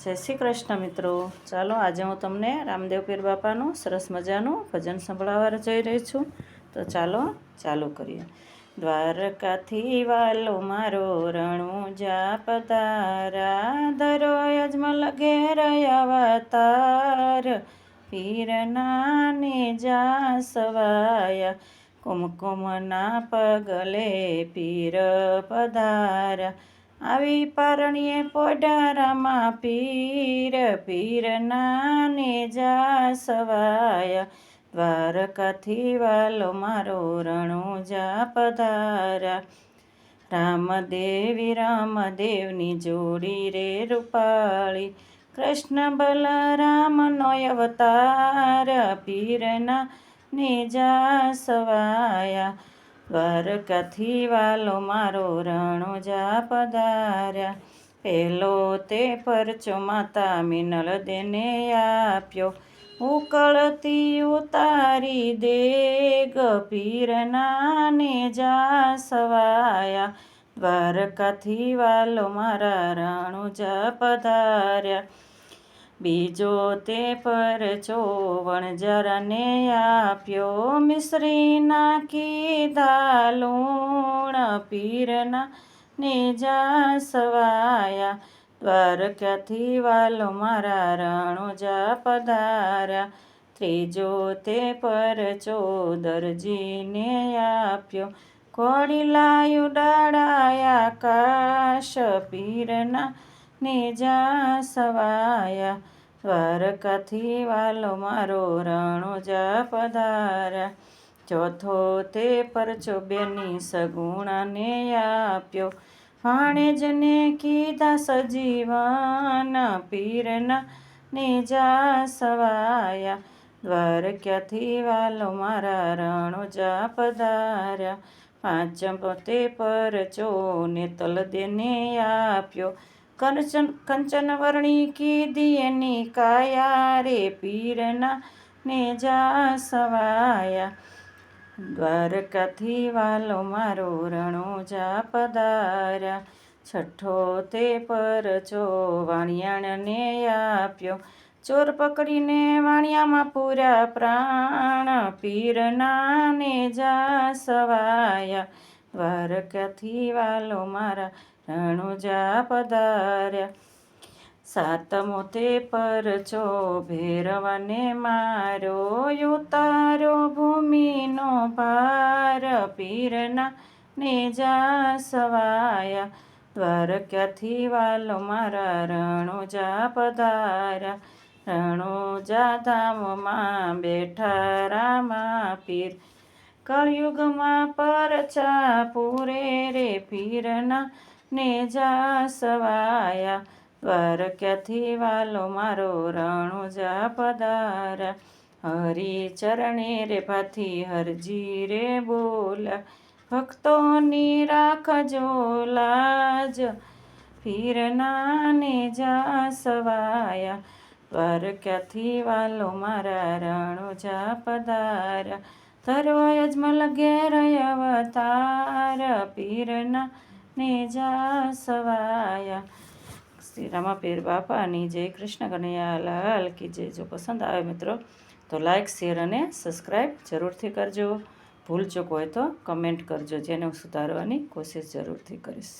જય શ્રી કૃષ્ણ મિત્રો. ચાલો, આજે હું તમને રામદેવ પીર બાપાનું સરસ મજાનું ભજન સંભળાવવા જઈ રહી છું. તો ચાલો, ચાલુ કરીએ. દ્વારકાથી વાલો મારો રણું જા પધારા ધરો યજમલ ઘેર અવતાર પીરના ને જા સવાયા કુમકુમના પગલે પીર પધારા આવી પારણીએ પોડારામાં પીર પીરના નાને જા સવાયા દ્વારકાથી વાલો મારો રણો જા પધારા રામદેવી, રામદેવની જોડી રે રૂપાળી. કૃષ્ણ બલરામનો અવતાર પીરના ને જા સવાયા દ્વારકાથી વાલો મારો રણો જા પધાર્યા. પેલો તે પરચો માતા મિનલ દેને આપ્યો. ઉકળતી ઉતારી દે ગપીરના ને જા સવાયા. દ્વારકાથી વાલો મારા રણો જા પધાર્યા. બીજો તે પર ચોવણ જરાને આપ્યો, મિશ્રી નાખી દાલુણ પીરના ને જા સવાયા, દ્વારકાથી વાલો મારા રણો જા પધાર્યા. ત્રીજો તે પર ચોદરજીને આપ્યો કોડી લાયું ડાળાયા કાશ પીરના જા સવાયા દ્વારકાથી વાલો મારો રણો જા પધાર્યા ચોથો તે પરચો બેની સગુણાને આપ્યો. ભાણેજને કીધા સજીવાના પીરના ને જા સવાયા દ્વારક્યાથી વાલો મારા રણો જા પધાર્યા પાંચમ પોતે પરચો ને તલ દેને આપ્યો. કંચન કંચનવર્ણી કીધી એની કાયા રે પીરના ને જા સવાયા. દ્વારકાથી વાલો મારો રણો જા પધાર્યા છઠ્ઠો તે પર ચો વાણિયાણને આપ્યો. ચોર પકડીને વાણિયામાં પૂરા પ્રાણ પીરના ને જા સવાયા. દ્વારકાથી વાલો મારા રણુજા પધાર્યા. સાત મોતે પર છો ભેરવને મારો ઉતારો ભૂમિનો ભાર પીરના ને જા સવાયા દ્વારક્યાથી વાલો મારા રણુજા પધાર્યા. રણુજા ધામમાં બેઠા રામા પીર. કળયુગમાં પરચા પૂરે રે પીરના ને જા સવાયા દ્વારક્યાથી વાલો મારો રણો જા પધારા હરી ચરણે રે ભાથી હરજી રે બોલા. ભક્તોની રાખજો લાજ પીરના ને જા સવાયા દ્વારક્યાથી વાલો મારા રણો જા પધારા ધરો મલ ઘેર અવતાર. પીરના ને જાસવાયા. શ્રી રામાપીર બાપાની જય કૃષ્ણ કનૈયા લાલ કી જય. જો પસંદ આવે મિત્રો, તો લાઈક શેર અને સબસ્ક્રાઈબ જરૂરથી કરજો. ભૂલ ચૂક હોય તો કમેન્ટ કરજો, જેને હું સુધારવાની કોશિશ જરૂરથી કરીશ.